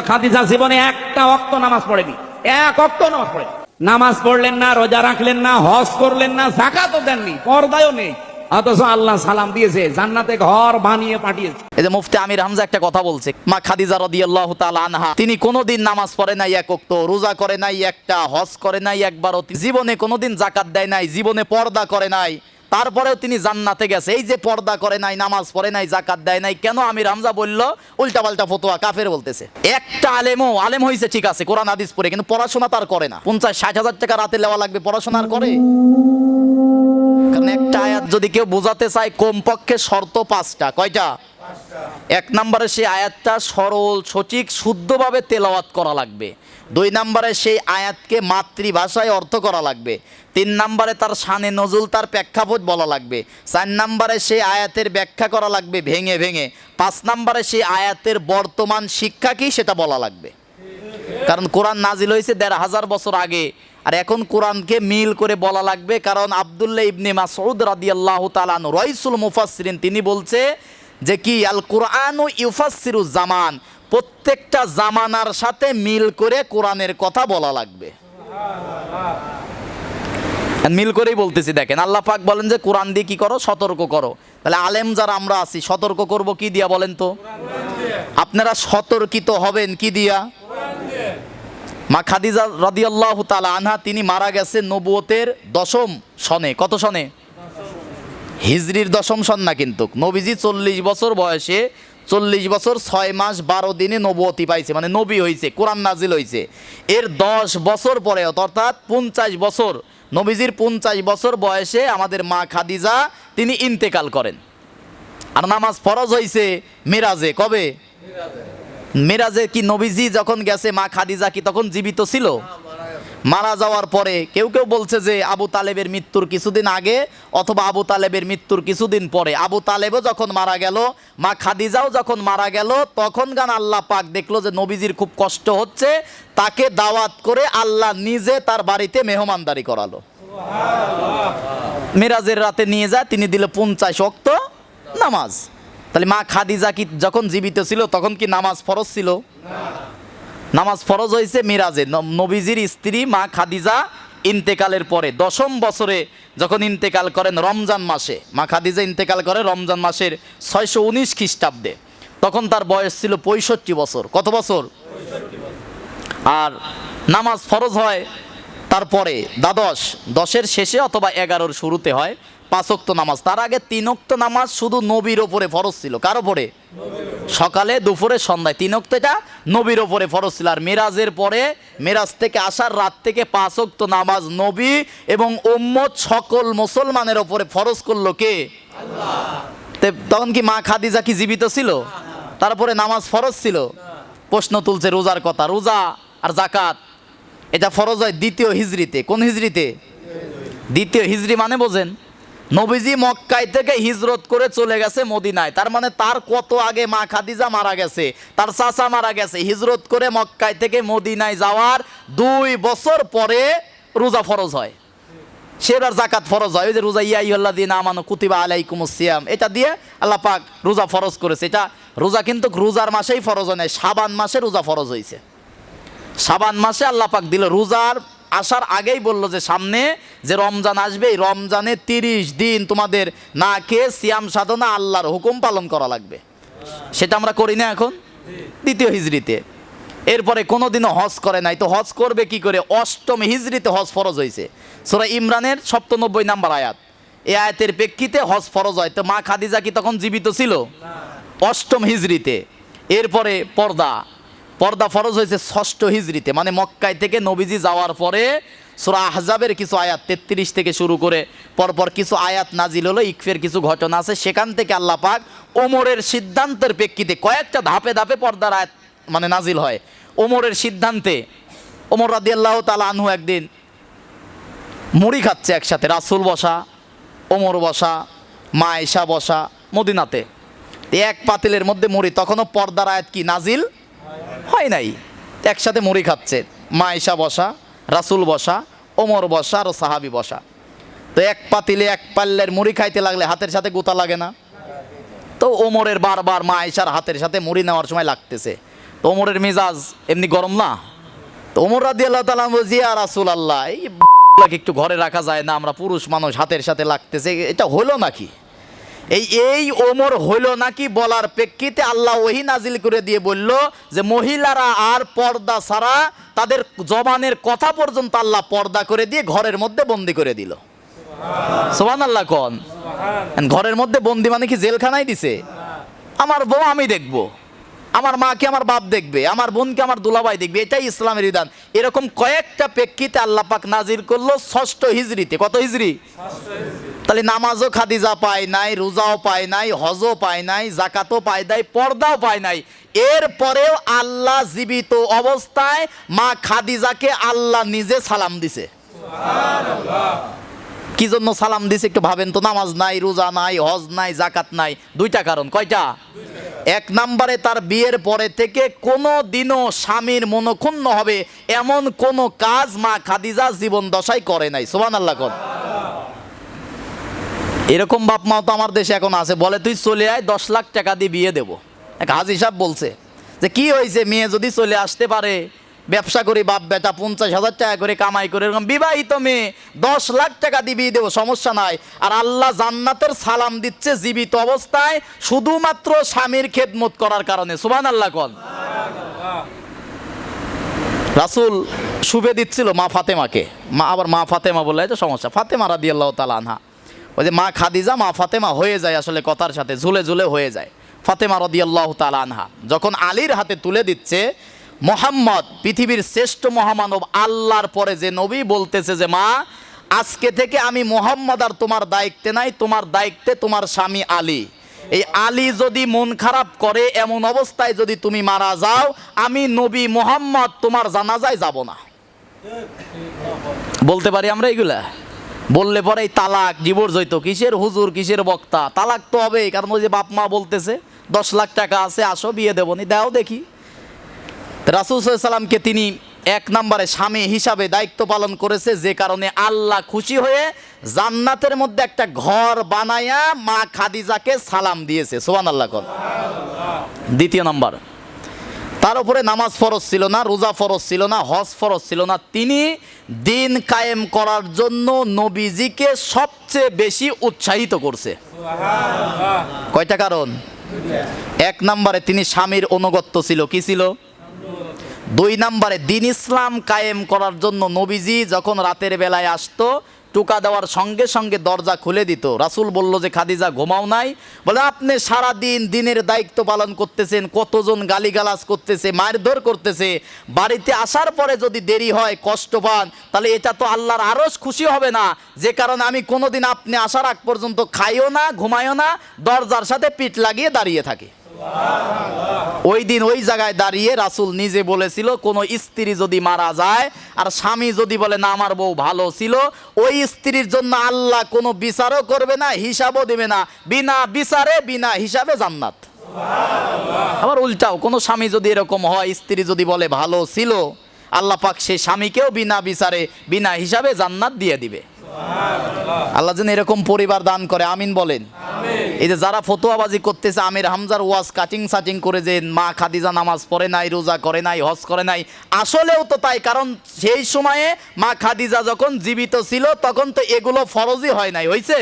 খাদিজা জীবনে একটা অক্ত নামাজ পড়েনি। এক অক্ত নামাজ পড়ে। নামাজ পড়লেন না, রোজা রাখলেন না, হজ করলেন না জাকাতও দেননি পর্দাও নেই। কথা বলছে, মা খাদিজা তিনি কোনোদিন নামাজ পড়ে নাই রোজা করে নাই একটা, হজ করে নাই জীবনে কোনোদিন জাকাত দেয় নাই, জীবনে পর্দা করে নাই। তারপরেও তিনি জান্নাতে গেছে। এই যে পর্দা করে নাই নামাজ পড়ে নাই জাকাত দেয় নাই কেন আমির হামজা বলল? উল্টাপাল্টা ফতোয়া কাফের বলতেছে। একটা আলেমও আলেম হয়েছে ঠিক আছে কোরআন হাদিস পড়ে কিন্তু পড়াশোনা তার করে না। পঞ্চাশ ষাট হাজার টাকা রাতে লেওয়া লাগবে পড়াশোনা করে? কারণ একটা আয়াত যদি কেউ বোঝাতে চায় কমপক্ষে শর্ত পাঁচটা। কয়টা? এক নম্বরে সেই আয়াতটা সরল সঠিক শুদ্ধভাবে তেলাওয়াত করা লাগবে। দুই নম্বরে সেই আয়াতকে মাতৃভাষায় অর্থ করা লাগবে। তিন নম্বরে তার সানে নজুল, তার প্রেক্ষাপট বলা লাগবে। চার নম্বরে সেই আয়াতের ব্যাখ্যা করা লাগবে ভেঙে ভেঙে। পাঁচ নম্বরে সেই আয়াতের বর্তমান শিক্ষা কি সেটা বলা লাগবে। কারণ কোরআন নাজিল হয়েছে দেড় হাজার বছর আগে। আর এখন কোরআনকে মিল করে বলা লাগবে। কারণ আবদুল্লাহ ইবনে মাসউদ রাদিয়াল্লাহু তাআলা আনহু, রাইসুল মুফাসসিরিন, তিনি বলছে যে কি আল কোরআন ও ইউফাসসিরু জামান প্রত্যেকটা জামানার সাথে মিল করে কোরআনের কথা বলা লাগবে। মিল করেই বলতেছি, দেখেন, আল্লাহ পাক বলেন যে কোরআন দিয়ে কি করো? সতর্ক করো। তাহলে আলেম যারা আমরা আছি, সতর্ক করব কি দিয়া বলেন তো? আপনারা সতর্কিত হবেন কি দিয়া? মা খাদিজা রাদিয়াল্লাহু তাআলা আনহা, তিনি মারা গেছে নবুয়তের দশম সনে। কত সনে? হিজরির দশম সন না কিন্তু। নবীজি চল্লিশ বছর বয়সে চল্লিশ বছর, ছয় মাস, বারো দিনে নবুয়তি পাইছে মানে নবী হয়েছে কোরআন নাজিল হয়েছে এর দশ বছর পরে, অর্থাৎ পঞ্চাশ বছর, নবীজির পঞ্চাশ বছর বয়সে আমাদের মা খাদিজা, তিনি ইন্তেকাল করেন। আর নামাজ ফরজ হয়েছে মিরাজে, কবে? মিরাজে কি নবীজি যখন গেছে, মা খাদিজা কি তখন জীবিত ছিল? মারা যাওয়ার পরে কেউ কেউ বলছে যে আবু তালেবের মৃত্যুর কিছুদিন আগে অথবা আবু তালেবের মৃত্যুর কিছুদিন পরে। আবু তালেবও যখন মারা গেল, মা খাদিজাও যখন মারা গেল, তখন গান আল্লাহ পাক দেখল যে নবীজির খুব কষ্ট হচ্ছে, তাকে দাওয়াত করে আল্লাহ নিজে তার বাড়িতে মেহমানদারি করালো। মিরাজের রাতে নিয়ে যায়, তিনি দিল পঞ্চাশ অক্ত নামাজ। তাহলে মা খাদিজা কি যখন জীবিত ছিল, তখন কি নামাজ ফরজ ছিল? নামাজ ফরজ হয়েছে মিরাজে। নবীজির স্ত্রী মা খাদিজা ইন্তেকালের পরে, দশম বছরে যখন ইন্তেকাল করেন রমজান মাসে, মা খাদিজা ইন্তেকাল করে রমজান মাসের ছয়শো উনিশ খ্রিস্টাব্দে, তখন তার বয়স ছিল পঁয়ষট্টি বছর। কত বছর? আর নামাজ ফরজ হয় তারপরে দ্বাদশ, দশের শেষে অথবা এগারোর শুরুতে হয় পাঁচক্ত নামাজ। তার আগে তিনক্ত নামাজ শুধু নবীর ওপরে ফরজ ছিল। কার ওপরে? সকালে, দুপুরে, সন্ধ্যায়। তিনক্তটা নবীর ওপরে ফরজ ছিল। আর মেরাজের পরে, মেরাজ থেকে আসার রাত থেকে পাঁচক্ত নামাজ নবী এবং উম্মত সকল মুসলমানের ওপরে ফরজ করল কে? তখন কি মা খাদিজা কি জীবিত ছিল? তারপরে নামাজ ফরজ ছিল? প্রশ্ন তুলছে রোজার কথা, রোজা আর জাকাত এটা ফরজ হয় দ্বিতীয় হিজরিতে কোন হিজরিতে দ্বিতীয় হিজরি মানে বোঝেন। নবীজি মক্কায় থেকে হিজরত করে চলে গেছে মদিনায়। তার মানে তার কত আগে মা খাদিজা মারা গেছে, তার চাচা মারা গেছে। হিজরত করে মক্কায় থেকে মদিনায় যাওয়ার দুই বছর পরে রোজা ফরজ হয়। সে এবার জাকাত ফরজ হয়। ওই যে রোজা, ইয়া ইহল্লা দিন আমানো কুতিবা আলাইকুম সিয়াম। এটা দিয়ে আল্লাহ পাক রোজা ফরজ করেছে। এটা রোজা কিন্তু রোজার মাসেই ফরজ হয় সাবান মাসে রোজা ফরজ হয়েছে সাবান মাসে আল্লাহ পাক দিল রোজার আসার আগেই বলল যে, সামনে যে রমজান আসবে, এই রমজানে তিরিশ দিন তোমাদের না খেয়ে সিয়াম সাধনা আল্লাহর হুকুম পালন করা লাগবে। সেটা আমরা করি না এখন। দ্বিতীয় হিজড়িতে। এরপরে কোনোদিনও হজ করে নাই। তো হজ করবে কি করে? অষ্টম হিজড়িতে হজ ফরজ হয়েছে। সোরা ইমরানের সপ্তানব্বই নাম্বার আয়াত। এই আয়াতের প্রেক্ষিতে হজ ফরজ হয়। তো মা খাদিজা কি তখন জীবিত ছিল? অষ্টম হিজড়িতে। এরপরে পর্দা। পর্দা ফরজ হয়েছে ষষ্ঠ হিজড়িতে। মানে মক্কায় থেকে নবীজি যাওয়ার পরে সুরা আহজাবের কিছু আয়াত তেত্রিশ থেকে শুরু করে পরপর কিছু আয়াত নাজিল হলো, ইকফের কিছু ঘটনা আছে। সেখান থেকে আল্লাহ পাক ওমরের সিদ্ধান্তের প্রেক্ষিতে কয়েকটা ধাপে ধাপে পর্দার আয়াত মানে নাজিল হয়। ওমরের সিদ্ধান্তে ওমর রাদি আল্লাহ তালা আনহু একদিন মুড়ি খাচ্ছে একসাথে, রাসুল বসা, ওমর বসা, মা এসা বসা মদিনাতে। এক পাতিলের মধ্যে মুড়ি, তখনও পর্দার আয়াত কি? নাজিল হয় নাই। একসাথে মুড়ি খাচ্ছে। মা এসা বসা, রাসুল বসা, ওমর বসা, আর সাহাবি বসা। তো এক পাতিলে, এক পাল্লের মুড়ি খাইতে লাগলে হাতের সাথে গোতা লাগে না। তো ওমরের বারবার মা আয়েশার হাতের সাথে মুড়ি নেওয়ার সময় লাগতেছে। তো ওমরের মেজাজ এমনি গরম না? তো ওমর রাদি আল্লাহ তালা জিয়া রাসুল আল্লাহ এই একটু ঘরে রাখা যায় না, আমরা পুরুষ মানুষ, হাতের সাথে লাগতেছে, এটা হলো নাকি? এই এই ওমর হইল নাকি বলার প্রেক্ষিতে আল্লাহ ওহি নাজিল করে দিয়ে বলল যে মহিলারা আর পর্দা ছাড়া তাদের জবানের কথা পর্যন্ত আল্লাহ পর্দা করে দিয়ে ঘরের মধ্যে বন্দি করে দিল। সোহান আল্লাহ কন ঘরের মধ্যে বন্দি মানে কি জেলখানায় দিছে? আমার বউ আমি দেখব। আমার মাকে আমার বাপ দেখবে? আমার বোনকে আমার দুলাভাই দেখবে? এটাই ইসলামের বিধান। এরকম কয়েকটা প্রেক্ষিতে আল্লাহ পাক নাজির করল ষষ্ঠ হিজড়িতে। কত হিজড়ি? তাহলে নামাজও খাদিজা পায় নাই, রোজাও পায় নাই, হজও পায় নাই, জাকাতও পায় নাই, পর্দাও পায় নাই। এরপরেও আল্লাহ জীবিত অবস্থায় মা খাদিজাকে আল্লাহ নিজে সালাম দিছে। কি জন্য সালাম দিছে একটু ভাবেন তো, নামাজ নাই, রোজা নাই, হজ নাই, জাকাত নাই, দুইটা কারণ, কয়টা? এক নম্বরে তার বিয়ের পরে থেকে কোনো দিনও স্বামীর মনক্ষুণ্ণ হবে এমন কোনো কাজ মা খাদিজা জীবন দশায় করে নাই সোমান আল্লাহ কর। এরকম বাপ মাও তো আমার দেশে এখন আছে। বলে, তুই চলে আয়, দশ লাখ টাকা দিয়ে বিয়ে দেবো। এক হাজি সাহেব বলছে যে, কি হয়েছে? মেয়ে যদি চলে আসতে পারে, ব্যবসা করি, বাপ বেটা পঞ্চাশ হাজার টাকা করে কামাই করে, এরকম বিবাহিত মেয়ে, দশ লাখ টাকা দিয়ে বিয়ে দেবো, সমস্যা নাই। আর আল্লাহ জান্নাতের সালাম দিচ্ছে জীবিত অবস্থায়, শুধুমাত্র স্বামীর খেদমত করার কারণে। সুবান আল্লাহ কন। রাসুল শুভে দিচ্ছিল মা ফাতেমাকে। মা, আবার মা ফাতেমা বলে সমস্যা। ফাতেমা রাদি আল্লাহ তালা আনহা। ওই যে মা খাদিজা, মা ফাতেমা হয়ে যায় আসলে কথার সাথে, ঝুলে ঝুলে হয়ে যায়। ফাতেমা রদি আল্লাহ তালা আনহা, যখন আলীর হাতে তুলে দিচ্ছে, মোহাম্মদ পৃথিবীর শ্রেষ্ঠ মহামানব আল্লাহর পরে যে নবী বলতেছে যে, মা, আজকে থেকে আমি মোহাম্মদ আর তোমার দায়িত্বে নাই, তোমার দায়িত্বে তোমার স্বামী আলী। এই আলী যদি মন খারাপ করে, এমন অবস্থায় যদি তুমি মারা যাও, আমি নবী মোহাম্মদ, তোমার জানাজায় যাব না। বলতে পারি আমরা এগুলা? বললে পরে তালাক ডিভোর্স হইতো কিসের হুজুর, কিসের বক্তা? তালাক তো হবে কারণ ওই যে বাপ মা বলতেছে, দশ লাখ টাকা আছে, আসো, বিয়ে দেবো নি, দাও দেখি। রাসুল সাল্লামকে তিনি এক নম্বরে স্বামী হিসাবে দায়িত্ব পালন করেছে, যে কারণে আল্লাহ খুশি হয়ে জান্নাতের মধ্যে একটা ঘর বানায়া মা খাদিজাকে সালাম দিয়েছে। সোহান আল্লাহ দ্বিতীয় নম্বর। তার উপরে নামাজ ফরজ ছিল না, রোজা ফরজ ছিল না, হজ ফরজ ছিল না। তিনি দিন কায়েম করার জন্য নবীজিকে সবচেয়ে বেশি উৎসাহিত করছে। কয়টা কারণ? এক নম্বরে তিনি স্বামীর অনুগত্য ছিল, কি ছিল? দুই নম্বরে দিন ইসলাম কায়েম করার জন্য নবীজি যখন রাতের বেলায় আসতো টুকা দেওয়ার সঙ্গে সঙ্গে দরজা খুলে দিত। রাসুল বলল যে, খাদিজা, ঘুমাও নাই? বলে, আপনি সারা দিন দিনের দায়িত্ব পালন করতেছেন, কতজন গালিগালাজ করতেছে, মারধর করতেছে। বাড়িতে আসার পরে যদি দেরি হয়, কষ্ট পান, তাহলে এটা তো আল্লাহর আরস খুশি হবে না। যে কারণে আমি কোনোদিন আপনি আসার আগ পর্যন্ত খাইও না, ঘুমাইও না, দরজার সাথে পিঠ লাগিয়ে দাঁড়িয়ে থাকি। ওই দিন ওই জায়গায় দাঁড়িয়ে রাসুল নিজে বলেছিল, কোন স্ত্রী যদি মারা যায় আর স্বামী যদি বলে, না, আমার বউ ভালো ছিল, ওই স্ত্রীর জন্য আল্লাহ কোনো বিচারও করবে না, হিসাবও দেবে না, বিনা বিচারে, বিনা হিসাবে জান্নাত। আবার উল্টাও, কোনো স্বামী যদি এরকম হয়, স্ত্রী যদি বলে, ভালো ছিল, আল্লাহ পাক সেই স্বামীকেও বিনা বিচারে, বিনা হিসাবে জান্নাত দিয়ে দিবে। আল্লাহ যেন এরকম পরিবার দান করে, আমিন বলেন। এই যে যারা ফতোয়াবাজি করতেছে আমির হামজার ওয়াজ কাটিং সাটিং করে যে মা খাদিজা নামাজ পড়ে নাই রোজা করে নাই হজ করে নাই আসলেও তো তাই কারণ সেই সময়ে মা খাদিজা যখন জীবিত ছিল তখন তো এগুলো ফরজই হয় নাই হয়েছে